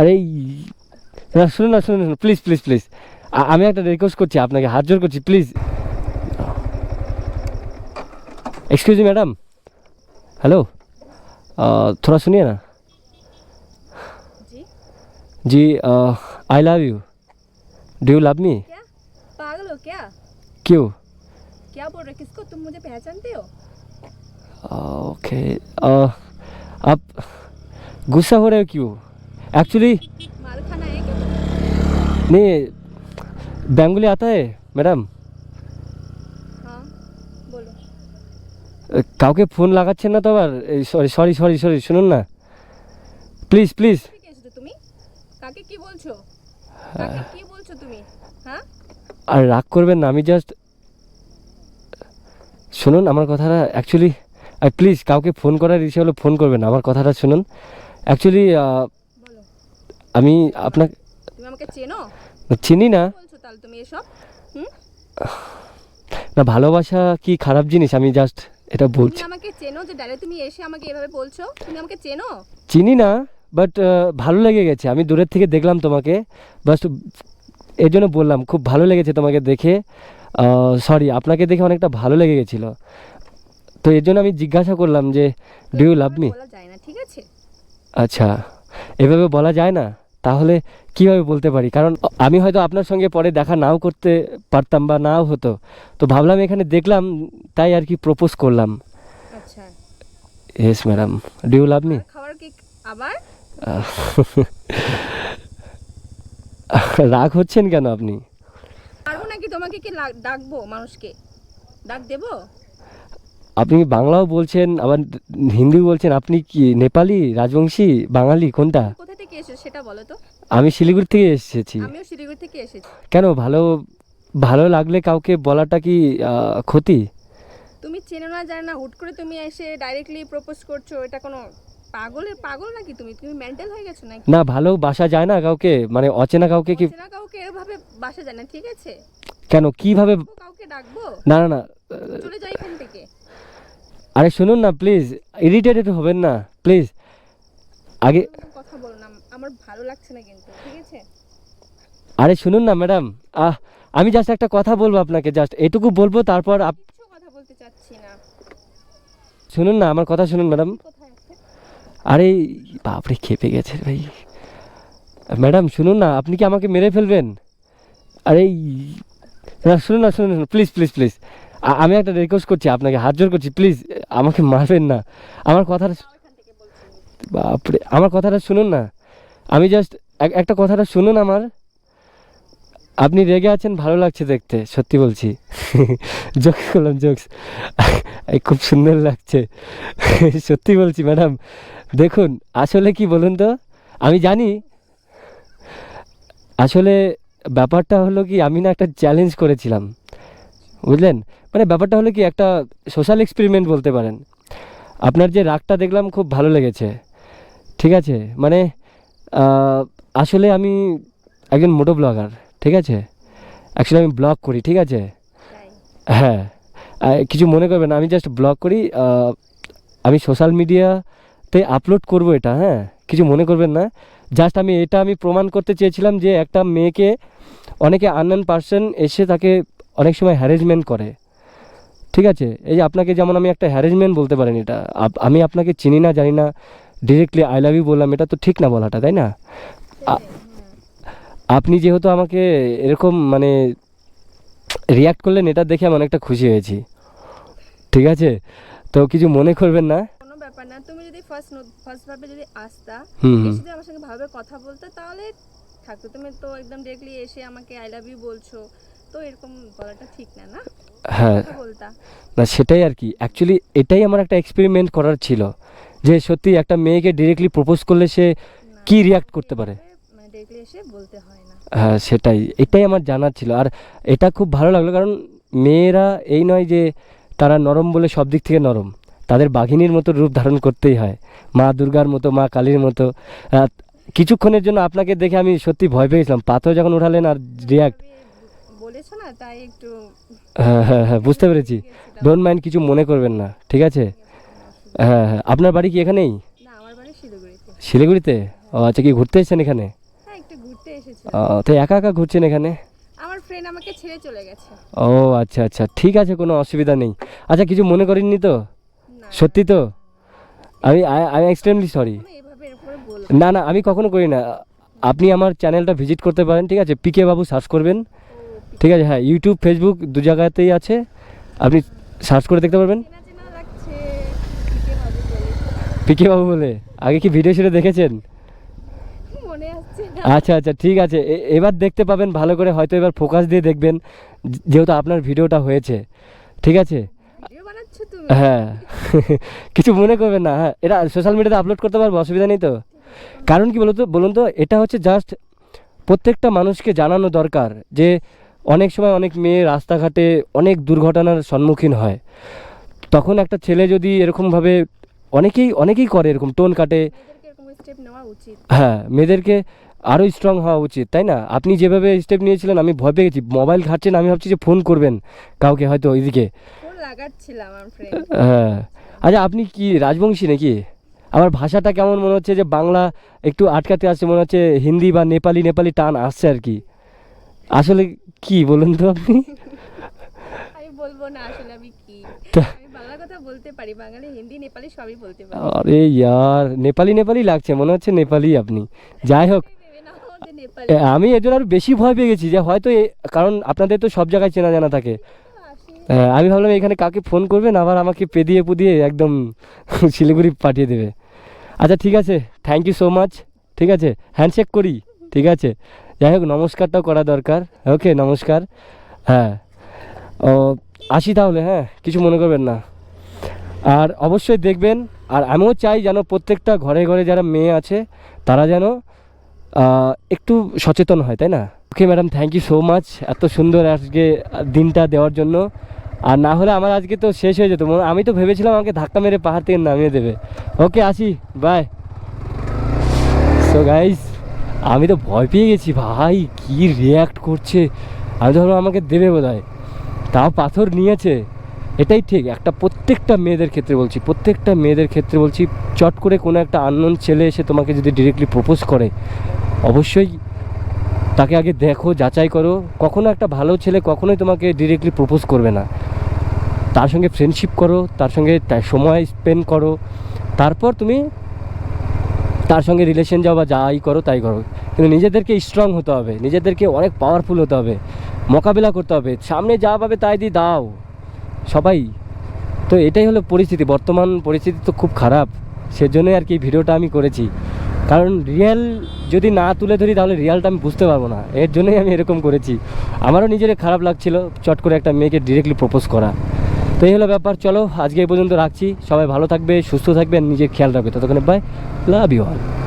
আরে এই- না শুনুন না শুনুন প্লিজ প্লিজ প্লিজ আমি একটা রিকোয়েস্ট করছি আপনাকে হাত জোর করছি please excuse me madam hello अ, थोड़ा सुनिए ना जी जी I love you do you love me क्या पागल हो क्या क्यों क्या बोल रहे किसको तुम मुझे पहचानते हो ओके आप गुस्सा हो रहे हो क्यों एक्चुअली मार खाना है क्या नहीं बेंगोली आता है मैडम हाँ बोलो কাউকে ফোন লাগাচ্ছেন না তো আবার সরি সরি সরি সরি শুনুন না প্লিজ প্লিজ ঠিক আছে তুমি কাকে কি বলছো কাকে কি বলছো তুমি হ্যাঁ আর রাগ করবেন না আমি জাস্ট শুনুন আমার কথাটা অ্যাকচুয়ালি প্লিজ কাউকে ফোন করার ইচ্ছে হলে ফোন করবেন না আমার কথাটা শুনুন অ্যাকচুয়ালি বলো আমি আপনাকে তুমি আমাকে চেনো? চিনি না। বলছো তাহলে তুমি এসব? হুম? না ভালোবাসা কি খারাপ জিনিস? আমি জাস্ট এটা তুমি বলছি। আমাকে চেনো যে ডাইরেক্ট তুমি এসে আমাকে এভাবে বলছো? তুমি আমাকে চেনো? চিনি না বাট ভালো লেগে গেছে। আমি দূরের থেকে দেখলাম তোমাকে। বাসের জন্য বললাম খুব ভালো লেগেছে তোমাকে দেখে। সরি আপনাকে দেখে অনেকটা ভালো লেগে গেছিল। তো এর জন্য আমি জিজ্ঞাসা করলাম যে ডু ইউ লাভ মি ঠিক আছে? আচ্ছা এভাবে বলা যায় না? তাহলে কীভাবে বলতে পারি? কারণ আমি হয়তো আপনার সঙ্গে পরে দেখা নাও করতে পারতাম বা নাও হতো। তো ভাবলাম এখানে দেখলাম তাই আর কি প্রপোজ করলাম। আচ্ছা। Yes madam do you love me খাবার কি আবার? রাগ হচ্ছেন কেন আপনি? পারব নাকি তোমাকে কি ডাকবো মানুষকে? ডাক দেবো? আপনি বাংলাও বলছেন আবার হিন্দি বলছেন। আপনি কি নেপালি রাজবংশী বাঙালি কোনটা? এসেছ সেটা বলো তো? আমি শিলিগুড়ি থেকে এসেছি। আমিও শিলিগুড়ি থেকে এসেছি। কেন ভালো ভালো লাগলে কাউকে বলাটা কি ক্ষতি? তুমি চেনো না জানো না হুট করে তুমি এসে ডাইরেক্টলি প্রপোজ করছ এটা কোনো পাগলের পাগল নাকি তুমি? তুমি মেন্টাল হয়ে গেছো নাকি? না ভালো বাসা যায় না কাউকে? মানে অচেনা কাউকে কি চেনা কাউকে এভাবে বাসা যায় না ঠিক আছে? কেন কীভাবে কাউকে ডাকবো? না না না চলে যাই এখান থেকে। আরে শুনুন না প্লিজ ইরিটেটেড হবেন না প্লিজ আগে এরকম কথা বলো না আমার ভালো লাগছে না কিন্তু ঠিক আছে? আরে শুনুন না ম্যাডাম। আহ আমি জাস্ট একটা কথা বলব আপনাকে জাস্ট এটুকু বলব তারপর কথা বলতে চাচ্ছি না। শুনুন না আমার কথা শুনুন ম্যাডাম। আরে বাপরে খেপে গেছে ভাই। ম্যাডাম শুনুন না আপনি কি আমাকে মেরে ফেলবেন? আরে না শুনুন না শুনুন প্লিজ প্লিজ প্লিজ আমি একটা রিকোয়েস্ট করছি আপনাকে হাত জোর করছি প্লিজ আমাকে মারবেন না। আমার কথাটা। বাপরে আমার কথাটা শুনুন না। আমি জাস্ট একটা কথাটা শুনুন আমার। আপনি রেগে আছেন, ভালো লাগছে দেখতে, সত্যি বলছি। জোকস করলাম জোকস খুব সুন্দর লাগছে। সত্যি বলছি ম্যাডাম দেখুন, আসলে কি বলুন তো? আমি জানি। আসলে ব্যাপারটা হলো কি, আমি না একটা চ্যালেঞ্জ করেছিলাম। বুঝলেন? মানে ব্যাপারটা হলো কি, একটা সোশ্যাল এক্সপেরিমেন্ট বলতে পারেন। আপনার যে রাগটা দেখলাম, খুব ভালো লেগেছে। ঠিক আছে? মানে আসলে আমি একজন মোটো ব্লগার ঠিক আছে? অ্যাকচুয়ালি আমি ব্লগ করি ঠিক আছে? হ্যাঁ। কিছু মনে করবেন না আমি জাস্ট ব্লগ করি আমি সোশ্যাল মিডিয়াতে আপলোড করব এটা হ্যাঁ? কিছু মনে করবেন না। জাস্ট আমি এটা আমি প্রমাণ করতে চেয়েছিলাম যে একটা মেয়েকে অনেকে আননোন পার্সন এসে তাকে অনেক সময় হ্যারেসমেন্ট করে ঠিক আছে? এই যে আপনাকে যেমন আমি একটা হ্যারেসমেন্ট বলতে পারেন এটা আমি আপনাকে চিনি না জানি না ডিরেক্টলি আই লাভ ইউ বললাম এটা তো ঠিক না বলাটা তাই না? আপনি যেহেতু আমাকে এরকম মানে রিয়াক্ট করলেন এটা দেখে আমি অনেকটা খুশি হয়েছি। ঠিক আছে? তো কিছু মনে করবেন না? কোনো ব্যাপার না তুমি যদি ফার্স্ট ফার্স্ট ভাবে যদি আসতা যদি আমার সঙ্গে ভাবে কথা বলতে তাহলে থাকতো। তুমি তো একদম ডিরেক্টলি এসে আমাকে আই লাভ ইউ বলছো তো এরকম বলাটা ঠিক না না? হ্যাঁ। বলতা। না সেটাই আর কি। অ্যাকচুয়ালি এটাই আমার একটা এক্সপেরিমেন্ট করার ছিল। যে সত্যি একটা মেয়েকে ডিরেক্টলি প্রপোজ করলে সে কি রিয়াক্ট করতে পারে? মানে বলতে হয় সেটাই। এটাই আমার জানার ছিল। আর এটা খুব ভালো লাগল কারণ মেয়েরা এই নয় যে তারা নরম বলে সব দিক থেকে নরম। তাদের বাঘিনীর মতো রূপ ধারণ করতেই হয়। মা দুর্গার মতো মা কালীর মতো। কিছুক্ষণের জন্য আপনাকে দেখে আমি সত্যি ভয় পেয়েছিলাম। পাথর যখন উঠালেন আর রিয়াক্ট বলেছ না তাই একটু হ্যাঁ হ্যাঁ হ্যাঁ বুঝতে পেরেছি। ডোন্ট মাইন্ড কিছু মনে করবেন না। ঠিক আছে। হ্যাঁ হ্যাঁ। আপনার বাড়ি কি এখানেই? না আমার বাড়ি শিলিগুড়িতে। শিলিগুড়িতে? ও আচ্ছা কি ঘুরতে এসেছেন এখানে? হ্যাঁ একটু ঘুরতে এসেছি। ও, তো একা একা ঘুরছেন এখানে? আমার ফ্রেন্ড আমাকে ছেড়ে চলে গেছে। ও আচ্ছা আচ্ছা। ঠিক আছে কোনো অসুবিধা নেই। আচ্ছা কিছু মনে করেননি তো? সত্যি তো? আমি আই এক্সট্রিমলি সরি না। না আমি কখনো করি না। আপনি আমার চ্যানেলটা ভিজিট করতে পারেন ঠিক আছে? পিকে বাবু সার্চ করবেন। ঠিক আছে হ্যাঁ ইউটিউব ফেসবুক দু জায়গাতেই আছে। আপনি সার্চ করে দেখতে পারবেন চেনা চেনা লাগছে কে ভাবে বলে পিকে বাবু বলে? আগে কি ভিডিও সেটা দেখেছেন? আচ্ছা আচ্ছা ঠিক আছে। এবার দেখতে পাবেন ভালো করে হয়তো এবার ফোকাস দিয়ে দেখবেন যেহেতু আপনার ভিডিওটা হয়েছে। ঠিক আছে? হ্যাঁ। কিছু মনে করবেন না হ্যাঁ। এটা সোশ্যাল মিডিয়াতে আপলোড করতে পারব অসুবিধা নেই তো? কারণ কি বলতো বলুন তো এটা হচ্ছে জাস্ট প্রত্যেকটা মানুষকে জানানো দরকার যে অনেক সময় অনেক মেয়ে রাস্তাঘাটে অনেক দুর্ঘটনার সম্মুখীন হয়। তখন একটা ছেলে যদি এরকমভাবে অনেকেই অনেকেই করে এরকম টোন কাটে। স্টেপ নেওয়া উচিত। হ্যাঁ মেয়েদেরকে আরও স্ট্রং হওয়া উচিত তাই না? আপনি যেভাবে স্টেপ নিয়েছিলেন আমি ভয় পেয়ে গেছি। মোবাইল ঘাটছেন আমি ভাবছি যে ফোন করবেন কাউকে হয়তো ওইদিকে। হ্যাঁ। আচ্ছা আপনি কি রাজবংশী নাকি? আমার ভাষাটা কেমন মনে হচ্ছে যে বাংলা একটু আটকাতে আসছে মনে হচ্ছে হিন্দি বা নেপালি নেপালি টান আসছে আর কি। আসলে কি বলুন তো আপনি? বলব না আসলে আমি কি। কথা বলতে পারি বাঙালি হিন্দি নেপালি সবই বলতে পারি। আরে ইয়ার নেপালি নেপালি লাগছে মনে হচ্ছে নেপালি আপনি। যাই হোক আমি এর জন্য আরও বেশি ভয় পেয়ে গেছি যে হয়তো এ- কারণ আপনাদের তো সব জায়গায় চেনা জানা থাকে। হ্যাঁ, আমি ভাবলাম এখানে কাকে ফোন করবেন আবার আমাকে পেদিয়ে পুদিয়ে একদম শিলিগুড়ি পাঠিয়ে দেবে। আচ্ছা ঠিক আছে থ্যাংক ইউ সো মাচ ঠিক আছে হ্যান্ডশেক করি ঠিক আছে। যাই হোক নমস্কারটাও করা দরকার। ওকে নমস্কার। হ্যাঁ। ও আসি তাহলে হ্যাঁ কিছু মনে করবেন না। আর অবশ্যই দেখবেন, আর আমিও চাই যেন প্রত্যেকটা ঘরে ঘরে যারা মেয়ে আছে, তারা যেন একটু সচেতন হয়, তাই না? Okay madam thank you so much এত সুন্দর আজকে দিনটা দেওয়ার জন্য। আর না হলে আমার আজকে তো শেষ হয়ে যেত আমি তো ভেবেছিলাম আমাকে ধাক্কা মেরে পাহাড় থেকে নামিয়ে দেবে। ওকে আসি বাই সো গাইস আমি তো ভয় পেয়ে গেছি, ভাই, কি রিয়াক্ট করছে? আমি ধরো আমাকে দেবে বোধ হয় তাও পাথর নিয়েছে। এটাই ঠিক। একটা প্রত্যেকটা মেয়েদের ক্ষেত্রে বলছি, প্রত্যেকটা মেয়েদের ক্ষেত্রে বলছি, চট করে কোনো একটা আননোন ছেলে এসে তোমাকে যদি ডিরেক্টলি প্রপোজ করে, অবশ্যই তাকে আগে দেখো, যাচাই করো। কখনো একটা ভালো ছেলে কখনোই তোমাকে ডিরেক্টলি প্রপোজ করবে না। তার সঙ্গে ফ্রেন্ডশিপ করো, তার সঙ্গে সময় স্পেন্ড করো। তারপর তুমি তার সঙ্গে রিলেশন যাও বা যাই করো, তাই করো। কিন্তু নিজেদেরকে স্ট্রং হতে হবে, নিজেদেরকে অনেক পাওয়ারফুল হতে হবে, মোকাবিলা করতে হবে। সামনে যা পাবে তাই দিয়ে দাও। সবাই। তো এটাই হলো পরিস্থিতি। বর্তমান পরিস্থিতি তো খুব খারাপ। সেজন্যই আর কি ভিডিওটা আমি করেছি। কারণ রিয়েল যদি না তুলে ধরি, তাহলে রিয়ালটা আমি বুঝতে পারব না। এর জন্যই আমি এরকম করেছি। আমারও নিজের খারাপ লাগছিল চট করে একটা মেয়েকে ডিরেক্টলি প্রপোজ করা। তো এই হলো ব্যাপার। চলো, আজকে এই পর্যন্ত রাখছি। সবাই ভালো থাকবে, সুস্থ থাকবে, আর নিজের খেয়াল রাখবে। ততক্ষণে বাই লাভ ইউ অল